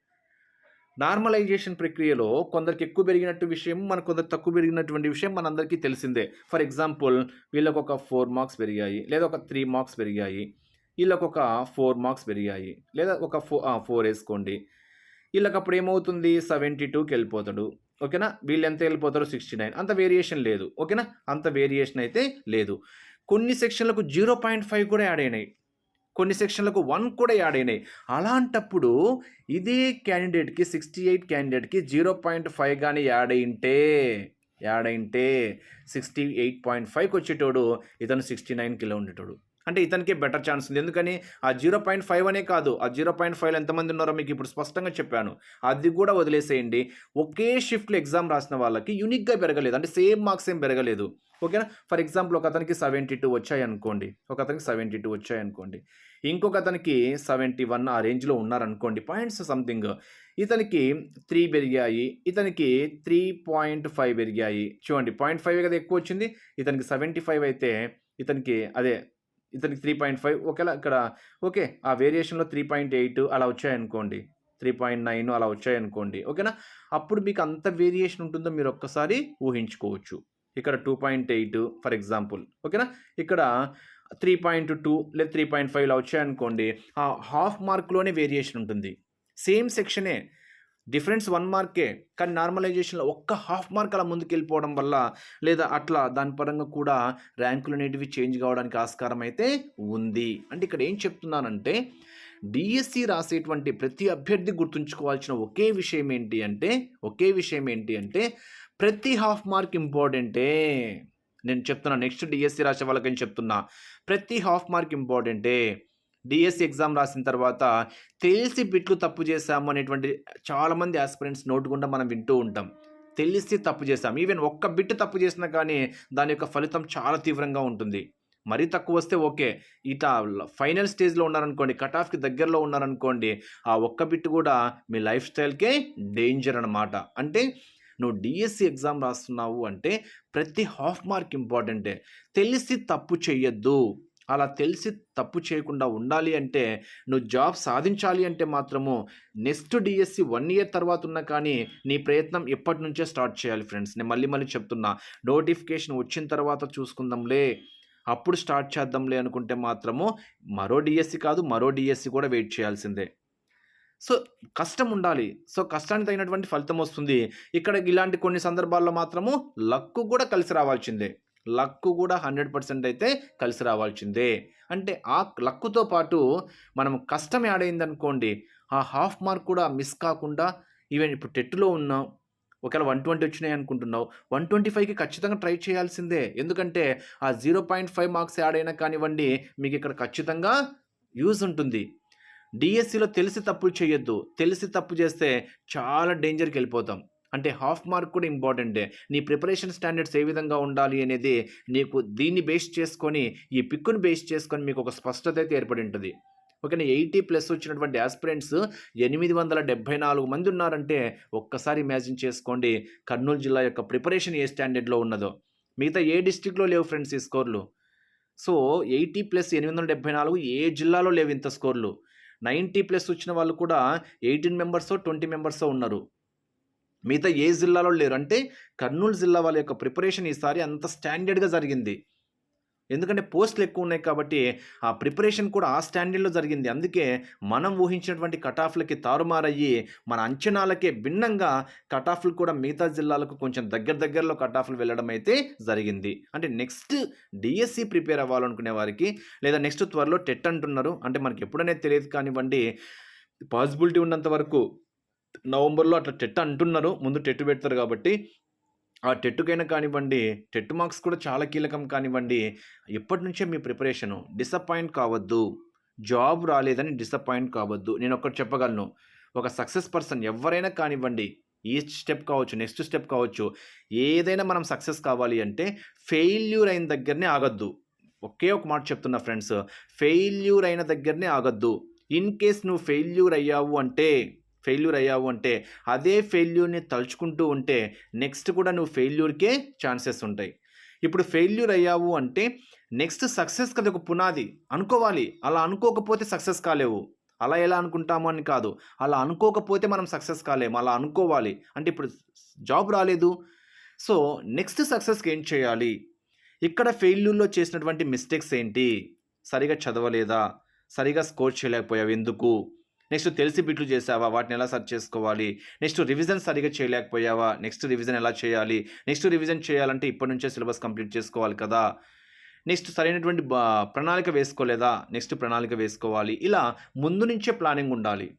నార్మలైజేషన్ ప్రక్రియలో కొందరికి ఎక్కువ పెరిగినట్టు విషయం మన కొందరు తక్కువ పెరిగినటువంటి విషయం మనందరికీ తెలిసిందే. ఫర్ ఎగ్జాంపుల్ వీళ్ళకు ఒక ఫోర్ మార్క్స్ పెరిగాయి లేదా ఒక త్రీ మార్క్స్ పెరిగాయి. వీళ్ళకు ఒక ఫోర్ మార్క్స్ పెరిగాయి. లేదా ఒక ఫో ఫోర్ వేసుకోండి. వీళ్ళకి అప్పుడు ఏమవుతుంది? సెవెంటీ టూకి వెళ్ళిపోతాడు. ఓకేనా? వీళ్ళు ఎంత వెళ్ళిపోతారు? సిక్స్టీ నైన్ అంత వేరియేషన్ లేదు. ఓకేనా? అంత వేరియేషన్ అయితే లేదు. కొన్ని సెక్షన్లకు జీరో పాయింట్ ఫైవ్ కూడా యాడ్ అయినాయి. కొన్ని సెక్షన్లకు వన్ కూడా యాడ్ అయినాయి. అలాంటప్పుడు ఇదే క్యాండిడేట్కి సిక్స్టీ ఎయిట్ క్యాండిడేట్కి జీరో పాయింట్ ఫైవ్ కానీ యాడ్ అయింటే యాడ్ అయింటే సిక్స్టీ ఎయిట్ పాయింట్ ఫైవ్కి వచ్చేటోడు ఇతను సిక్స్టీ నైన్కి ఉండేటోడు. అంటే ఇతనికే బెటర్ ఛాన్స్ ఉంది. ఎందుకని? ఆ జీరో పాయింట్ ఫైవ్ అనే కాదు. ఆ జీరో పాయింట్ ఫైవ్లో ఎంతమంది ఉన్నారో మీకు ఇప్పుడు స్పష్టంగా చెప్పాను. అది కూడా వదిలేసేయండి. ఒకే షిఫ్ట్లో ఎగ్జామ్ రాసిన వాళ్ళకి యూనిక్గా పెరగలేదు. అంటే సేమ్ మార్క్స్ ఏం పెరగలేదు. ఓకేనా? ఫర్ ఎగ్జాంపుల్ ఒక అతనికి సెవెంటీ టూ వచ్చాయి అనుకోండి. ఒక అతనికి సెవెంటీ టూ వచ్చాయి అనుకోండి. ఇంకొక అతనికి సెవెంటీ వన్ ఆ రేంజ్లో ఉన్నారనుకోండి. Points something. ఇతనికి త్రీ పెరిగాయి. ఇతనికి త్రీ పాయింట్ ఫైవ్ పెరిగాయి. చూడండి పాయింట్ ఫైవ్ కదా ఎక్కువ వచ్చింది. ఇతనికి సెవెంటీ ఫైవ్ అయితే ఇతనికి అదే ఇతనికి త్రీ పాయింట్ ఫైవ్ ఒకేలా ఇక్కడ ఓకే ఆ వేరియేషన్లో త్రీ పాయింట్ ఎయిట్ అలా వచ్చాయనుకోండి. త్రీ పాయింట్ నైన్ అలా వచ్చాయనుకోండి. ఓకేనా? అప్పుడు మీకు అంత వేరియేషన్ ఉంటుందో మీరు ఒక్కసారి ఊహించుకోవచ్చు. ఇక్కడ two point eight for example ఓకేనా? ఇక్కడ త్రీ పాయింట్ టూ లేదా త్రీ పాయింట్ ఫైవ్ ఇలా వచ్చాయనుకోండి. ఆ హాఫ్ మార్క్లోనే వేరియేషన్ ఉంటుంది. సేమ్ సెక్షనే డిఫరెన్స్ వన్ మార్కే కానీ నార్మలైజేషన్లో ఒక్క హాఫ్ మార్క్ అలా ముందుకు వెళ్ళిపోవడం వల్ల లేదా అట్లా దాని పరంగా కూడా ర్యాంకులు అనేటివి చేంజ్ కావడానికి ఆస్కారం అయితే ఉంది. అంటే ఇక్కడ ఏం చెప్తున్నానంటే డిఎస్సి రాసేటువంటి ప్రతి అభ్యర్థి గుర్తుంచుకోవాల్సిన ఒకే విషయం ఏంటి అంటే ఒకే విషయం ఏంటి అంటే ప్రతి హాఫ్ మార్క్ ఇంపార్టెంటే. నేను చెప్తున్నా నెక్స్ట్ డిఎస్సి రాసే వాళ్ళకని చెప్తున్నా ప్రతి హాఫ్ మార్క్ ఇంపార్టెంటే. డిఎస్సి ఎగ్జామ్ రాసిన తర్వాత తెలిసి బిట్లు తప్పు చేశాము అనేటువంటి చాలామంది ఆస్పిరెంట్స్ నోటు గుండా మనం వింటూ ఉంటాం. తెలిసి తప్పు చేశాం. ఈవెన్ ఒక్క బిట్ తప్పు చేసినా కానీ దాని యొక్క ఫలితం చాలా తీవ్రంగా ఉంటుంది. మరీ తక్కువ వస్తే ఓకే. ఇట ఫైనల్ స్టేజ్లో ఉన్నారనుకోండి కట్ ఆఫ్కి దగ్గరలో ఉన్నారనుకోండి ఆ ఒక్క బిట్ కూడా మీ లైఫ్ స్టైల్కే డేంజర్ అనమాట అంటే నువ్వు డిఎస్సి ఎగ్జామ్ రాస్తున్నావు అంటే ప్రతి హాఫ్ మార్క్ ఇంపార్టెంటే తెలిసి తప్పు చెయ్యొద్దు. అలా తెలిసి తప్పు చేయకుండా ఉండాలి అంటే నువ్వు జాబ్ సాధించాలి అంటే మాత్రము నెక్స్ట్ డిఎస్సి వన్ ఇయర్ తర్వాత ఉన్నా కానీ నీ ప్రయత్నం ఎప్పటి నుంచే స్టార్ట్ చేయాలి ఫ్రెండ్స్. నేను మళ్ళీ మళ్ళీ చెప్తున్నా నోటిఫికేషన్ వచ్చిన తర్వాత చూసుకుందాంలే. అప్పుడు స్టార్ట్ చేద్దాంలే అనుకుంటే మాత్రము మరో డిఎస్సి కాదు మరో డిఎస్సి కూడా వెయిట్ చేయాల్సిందే. సో కష్టం ఉండాలి. సో కష్టానికి తగినటువంటి ఫలితం వస్తుంది. ఇక్కడ ఇలాంటి కొన్ని సందర్భాల్లో మాత్రము లక్కు కూడా కలిసి రావాల్సిందే. లక్కు కూడా హండ్రెడ్ పర్సెంట్ అయితే కలిసి రావాల్సిందే. అంటే ఆ లక్కుతో పాటు మనం కష్టం యాడ్ అయిందనుకోండి ఆ హాఫ్ మార్క్ కూడా మిస్ కాకుండా ఈవెన్ ఇప్పుడు టెట్లో ఉన్నాం ఒకవేళ వన్ ట్వంటీ వచ్చినాయి అనుకుంటున్నావు వన్ ట్వంటీ ఫైవ్కి ఖచ్చితంగా ట్రై చేయాల్సిందే. ఎందుకంటే ఆ zero point five marks add అయినా కానివ్వండి మీకు ఇక్కడ ఖచ్చితంగా యూజ్ ఉంటుంది. డిఎస్సిలో తెలిసి తప్పులు చేయొద్దు. తెలిసి తప్పు చేస్తే చాలా డేంజర్కి వెళ్ళిపోతాం. అంటే హాఫ్ మార్క్ కూడా ఇంపార్టెంటే. నీ ప్రిపరేషన్ స్టాండర్డ్స్ ఏ విధంగా ఉండాలి అనేది నీకు దీన్ని బేస్ చేసుకొని ఈ పిక్కుని బేస్ చేసుకొని మీకు ఒక స్పష్టత అయితే ఏర్పడి ఉంటుంది. ఓకేనా? ఎయిటీ ప్లస్ వచ్చినటువంటి ఆస్పిరెంట్స్ ఎనిమిది వందల డెబ్బై నాలుగు మంది ఉన్నారంటే ఒక్కసారి ఇమాజిన్ చేసుకోండి కర్నూలు జిల్లా యొక్క ప్రిపరేషన్ ఏ స్టాండర్డ్లో ఉన్నదో. మిగతా ఏ డిస్టిక్లో లేవు ఫ్రెండ్స్ ఈ స్కోర్లు. సో ఎయిటీ ప్లస్ ఎనిమిది వందల డెబ్బై నాలుగు ఏ జిల్లాలో లేవు ఇంత స్కోర్లు. నైంటీ ప్లస్ వచ్చిన వాళ్ళు కూడా ఎయిటీన్ మెంబర్సో ట్వంటీ మెంబర్సో ఉన్నారు. మిగతా ఏ జిల్లాలో లేరు. అంటే కర్నూలు జిల్లా వాళ్ళ యొక్క ప్రిపరేషన్ ఈసారి అంత స్టాండర్డ్గా జరిగింది. ఎందుకంటే పోస్టులు ఎక్కువ ఉన్నాయి కాబట్టి ఆ ప్రిపరేషన్ కూడా ఆ స్టాండర్డ్లో జరిగింది. అందుకే మనం ఊహించినటువంటి కటాఫ్లకి తారుమారయ్యి మన అంచనాలకే భిన్నంగా కటాఫ్లు కూడా మిగతా జిల్లాలకు కొంచెం దగ్గర దగ్గరలో కటాఫ్లు వెళ్ళడం అయితే జరిగింది. అంటే నెక్స్ట్ డిఎస్సి ప్రిపేర్ అవ్వాలనుకునే వారికి లేదా నెక్స్ట్ త్వరలో టెట్ అంటున్నారు. అంటే మనకి ఎప్పుడనే తెలియదు కానివ్వండి పాసిబిలిటీ ఉన్నంత వరకు నవంబర్లో అట్లా టెట్ అంటున్నారు. ముందు టెట్ పెడతారు కాబట్టి ఆ టెట్టుకైనా కానివ్వండి టెట్ మార్క్స్ కూడా చాలా కీలకం కానివ్వండి. ఎప్పటి నుంచే మీ ప్రిపరేషను? డిసప్పాయింట్ కావద్దు. జాబ్ రాలేదని డిసప్పాయింట్ కావద్దు. నేను ఒకటి చెప్పగలను. ఒక సక్సెస్ పర్సన్ ఎవరైనా కానివ్వండి ఈ స్టెప్ కావచ్చు నెక్స్ట్ స్టెప్ కావచ్చు ఏదైనా మనం సక్సెస్ కావాలి అంటే ఫెయిల్యూర్ అయిన దగ్గరనే ఆగద్దు. ఒకే ఒక మాట చెప్తున్నా ఫ్రెండ్స్ ఫెయిల్యూర్ అయిన దగ్గరనే ఆగద్దు. ఇన్ కేస్ నువ్వు ఫెయిల్యూర్ అయ్యావు అంటే ఫెయిల్యూర్ అయ్యావు అంటే అదే ఫెయిల్యూర్ని తలుచుకుంటూ ఉంటే నెక్స్ట్ కూడా నువ్వు ఫెయిల్యూర్కే ఛాన్సెస్ ఉంటాయి. ఇప్పుడు ఫెయిల్యూర్ అయ్యావు అంటే నెక్స్ట్ సక్సెస్ కదా ఒక పునాది. అనుకోవాలి. అలా అనుకోకపోతే సక్సెస్ కాలేవు. అలా ఎలా అనుకుంటాము అని కాదు. అలా అనుకోకపోతే మనం సక్సెస్ కాలేము. అలా అనుకోవాలి. అంటే ఇప్పుడు జాబ్ రాలేదు. సో నెక్స్ట్ సక్సెస్కి ఏం చేయాలి? ఇక్కడ ఫెయిల్యూర్లో చేసినటువంటి మిస్టేక్స్ ఏంటి? సరిగా చదవలేదా? సరిగా స్కోర్ చేయలేకపోయావు. ఎందుకు? నెక్స్ట్ తెలిసి బిట్లు చేసావా? వాటిని ఎలా సర్చ్ చేసుకోవాలి? నెక్స్ట్ రివిజన్ సరిగా చేయలేకపోయావా? నెక్స్ట్ రివిజన్ ఎలా చేయాలి? నెక్స్ట్ రివిజన్ చేయాలంటే ఇప్పటి నుంచే సిలబస్ కంప్లీట్ చేసుకోవాలి కదా? నెక్స్ట్ సరైనటువంటి బా- ప్రణాళిక వేసుకోలేదా? నెక్స్ట్ ప్రణాళిక వేసుకోవాలి. ఇలా ముందు నుంచే ప్లానింగ్ ఉండాలి.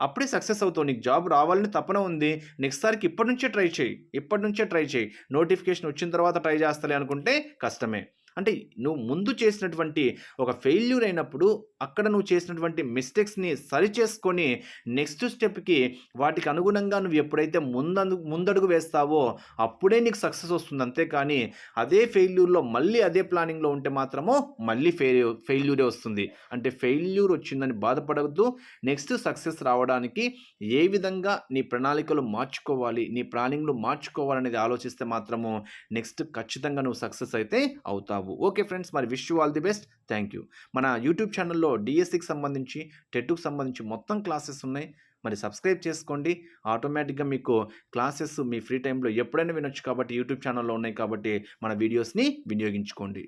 అప్పుడే సక్సెస్ అవుతావు. నీకు జాబ్ రావాలని తపన ఉంది. నెక్స్ట్ సారికి ఇప్పటి నుంచే ట్రై చేయి. ఇప్పటి నుంచే ట్రై చేయి. నోటిఫికేషన్ వచ్చిన తర్వాత ట్రై చేస్తలే అనుకుంటే కష్టమే. అంటే నువ్వు ముందు చేసినటువంటి ఒక ఫెయిల్యూర్ అయినప్పుడు అక్కడ నువ్వు చేసినటువంటి మిస్టేక్స్ని సరి చేసుకొని నెక్స్ట్ స్టెప్కి వాటికి అనుగుణంగా నువ్వు ఎప్పుడైతే ముందందు ముందడుగు వేస్తావో అప్పుడే నీకు సక్సెస్ వస్తుంది. అంతేకాని అదే ఫెయిల్యూర్లో మళ్ళీ అదే ప్లానింగ్లో ఉంటే మాత్రమో మళ్ళీ ఫెయిల్ ఫెయిల్యూరే వస్తుంది. అంటే ఫెయిల్యూర్ వచ్చిందని బాధపడవద్దు. నెక్స్ట్ సక్సెస్ రావడానికి ఏ విధంగా నీ ప్రణాళికలు మార్చుకోవాలి నీ ప్లానింగ్లు మార్చుకోవాలనేది ఆలోచిస్తే మాత్రము నెక్స్ట్ ఖచ్చితంగా నువ్వు సక్సెస్ అయితే అవుతావు. ఓకే ఫ్రెండ్స్ మరి wish you all the best. Thank you మన యూట్యూబ్ ఛానల్లో డిఎస్సికి సంబంధించి టెట్కు సంబంధించి మొత్తం క్లాసెస్ ఉన్నాయి. మరి సబ్స్క్రైబ్ చేసుకోండి. ఆటోమేటిక్గా మీకు క్లాసెస్ మీ ఫ్రీ టైంలో ఎప్పుడైనా వినొచ్చు కాబట్టి యూట్యూబ్ ఛానల్లో ఉన్నాయి కాబట్టి మన వీడియోస్ని వినియోగించుకోండి.